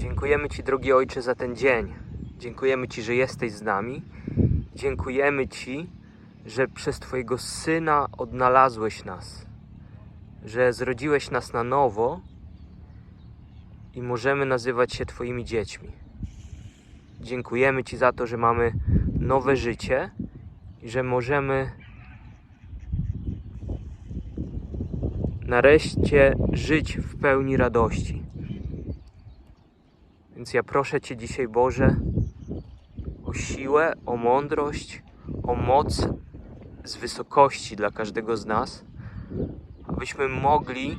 Dziękujemy Ci, drogi Ojcze, za ten dzień. Dziękujemy Ci, że jesteś z nami. Dziękujemy Ci, że przez Twojego Syna odnalazłeś nas, że zrodziłeś nas na nowo i możemy nazywać się Twoimi dziećmi. Dziękujemy Ci za to, że mamy nowe życie i że możemy nareszcie żyć w pełni radości. Więc ja proszę Cię dzisiaj, Boże, o siłę, o mądrość, o moc z wysokości dla każdego z nas, abyśmy mogli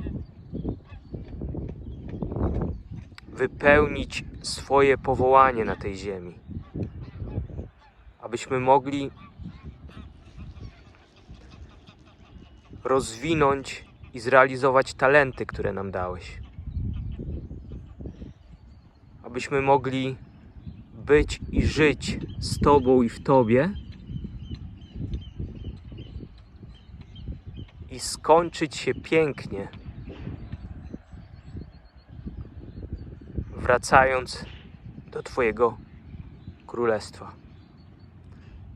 wypełnić swoje powołanie na tej ziemi. Abyśmy mogli rozwinąć i zrealizować talenty, które nam dałeś. Abyśmy mogli być i żyć z Tobą i w Tobie i skończyć się pięknie, wracając do Twojego królestwa.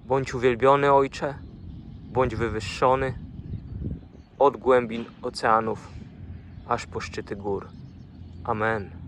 Bądź uwielbiony, Ojcze, bądź wywyższony od głębin oceanów aż po szczyty gór. Amen.